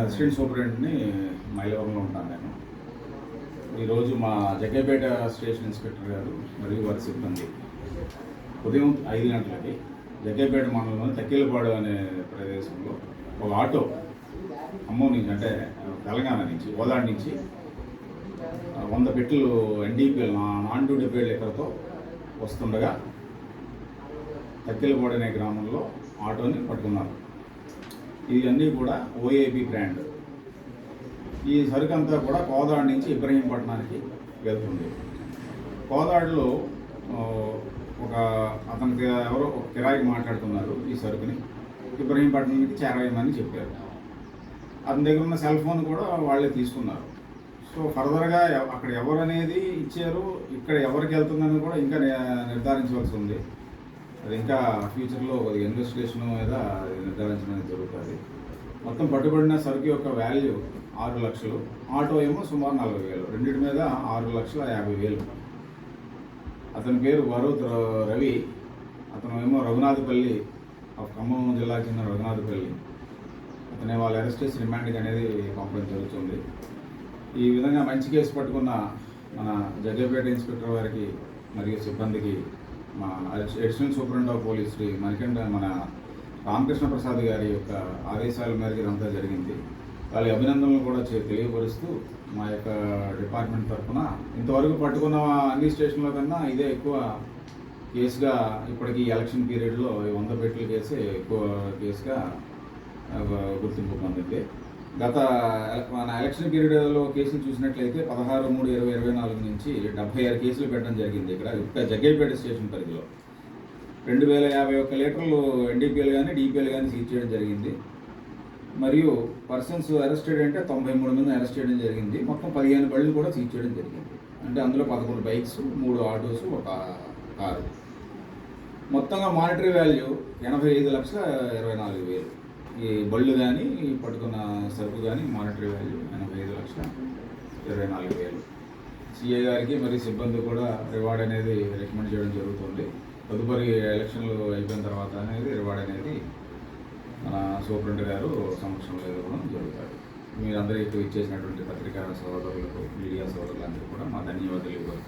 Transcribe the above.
Assistant సూపరింటెండెంట్ని మైలవరంలో ఉంటాను నేను. ఈరోజు మా జగ్గేపేట స్టేషన్ ఇన్స్పెక్టర్ గారు మరియు వారి సిబ్బంది ఉదయం ఐదు గంటలకి జగ్గేపేట మండలంలోని తక్కిలపాడు అనే ప్రదేశంలో ఒక ఆటో అమ్మో నుంచి అంటే తెలంగాణ నుంచి కోదాడి నుంచి వంద పెట్టెలు ఎన్డీపీఎల్ నాన్ డ్యూటీ పేడ్ లెక్కలతో వస్తుండగా తక్కిలపాడు అనే గ్రామంలో ఆటోని పట్టుకున్నారు. ఇవన్నీ కూడా ఓఏబి బ్రాండ్. ఈ సరుకు అంతా కూడా కోదాడు నుంచి ఇబ్రహీంపట్నానికి వెళ్తుంది. కోదాడులో ఒక అతనికి ఎవరో ఒక కిరాయికి మాట్లాడుతున్నారు ఈ సరుకుని. ఇబ్రహీంపట్నానికి చేరవేయమని చెప్పారు. అతని దగ్గర ఉన్న సెల్ ఫోన్ కూడా వాళ్ళే తీసుకున్నారు. సో ఫర్దర్గా అక్కడ ఎవరు అనేది ఇచ్చారు ఇక్కడ ఎవరికి వెళ్తుందని కూడా ఇంకా నిర్ధారించవలసి ఉంది. అది ఇంకా ఫ్యూచర్లో కొద్దిగా ఇన్వెస్టిగేషన్ మీద నిర్ధారించడం నిర్ధారించడం జరుగుతుంది. మొత్తం పట్టుబడిన సరుకు యొక్క వాల్యూ ఆరు లక్షలు ఆటో ఏమో సుమారు నలభై వేలు రెండింటి మీద ఆరు లక్షల యాభై వేలు. అతని పేరు వరుద్ రవి. అతను ఏమో రఘునాథపల్లి ఖమ్మం జిల్లాకి చెందిన రఘునాథపల్లి. అతని వాళ్ళు అరెస్ట్ చేసి రిమాండ్కి అనేది పంపడం జరుగుతుంది. ఈ విధంగా మంచి కేసు పట్టుకున్న మన జగ్గపేట ఇన్స్పెక్టర్ వారికి మరియు సిబ్బందికి మా additional superintendent of police Shri Manikanta మన రామకృష్ణ ప్రసాద్ గారి యొక్క ఆదేశాల మేరకు ఇదంతా జరిగింది. వాళ్ళ అభినందనలు కూడా చే- తెలియపరుస్తూ మా యొక్క డిపార్ట్మెంట్ తరఫున ఇంతవరకు పట్టుకున్న అన్ని స్టేషన్ల కన్నా ఇదే ఎక్కువ కేసుగా ఇప్పటికీ ఎలక్షన్ పీరియడ్లో వంద పెట్టెల కేసే ఎక్కువ కేసుగా గుర్తింపు పొందింది. గత మన ఎలక్షన్ పీరియడ్లో కేసులు చూసినట్లయితే పదహారు మూడు ఇరవై ఇరవై నాలుగు నుంచి డెబ్బై ఆరు కేసులు పెట్టడం జరిగింది ఇక్కడ. ఇక్కడ జగ్గైపేట స్టేషన్ పరిధిలో. రెండు వేల యాభై ఒక్క లీటర్లు ఎన్డీపీఎల్ కానీ డీపీఎల్ కానీ సీజ్ చేయడం జరిగింది. మరియు పర్సన్స్ అరెస్టెడ్ అంటే తొంభై మూడు మంది అరెస్ట్ చేయడం జరిగింది. మొత్తం పదిహేను బళ్ళు కూడా సీజ్ చేయడం జరిగింది. అంటే అందులో పదకొండు బైక్స్ మూడు ఆటోస్ ఒక కారు. మొత్తంగా మానిటరీ వాల్యూ ఎనభై ఐదు లక్షల ఇరవై నాలుగు వేలు. ఈ బళ్ళు కానీ పట్టుకున్న సరుకు కానీ మానిటరీ వాల్యూ ఎనభై ఐదు లక్షల ఇరవై నాలుగు వేలు. సిఏ గారికి మరి సిబ్బంది కూడా రివార్డ్ అనేది రికమెండ్ చేయడం జరుగుతుంది. తదుపరి ఎలక్షన్లు అయిపోయిన తర్వాత అనేది రివార్డ్ అనేది మన సూపరింటెండెంట్ గారు సమక్షంలో ఇవ్వడం జరుగుతుంది. మీరందరికీ ఇచ్చేసినటువంటి పత్రికా సోదరులకు మీడియా సోదరులందరూ కూడా మా ధన్యవాదాలు ఇవ్వాలి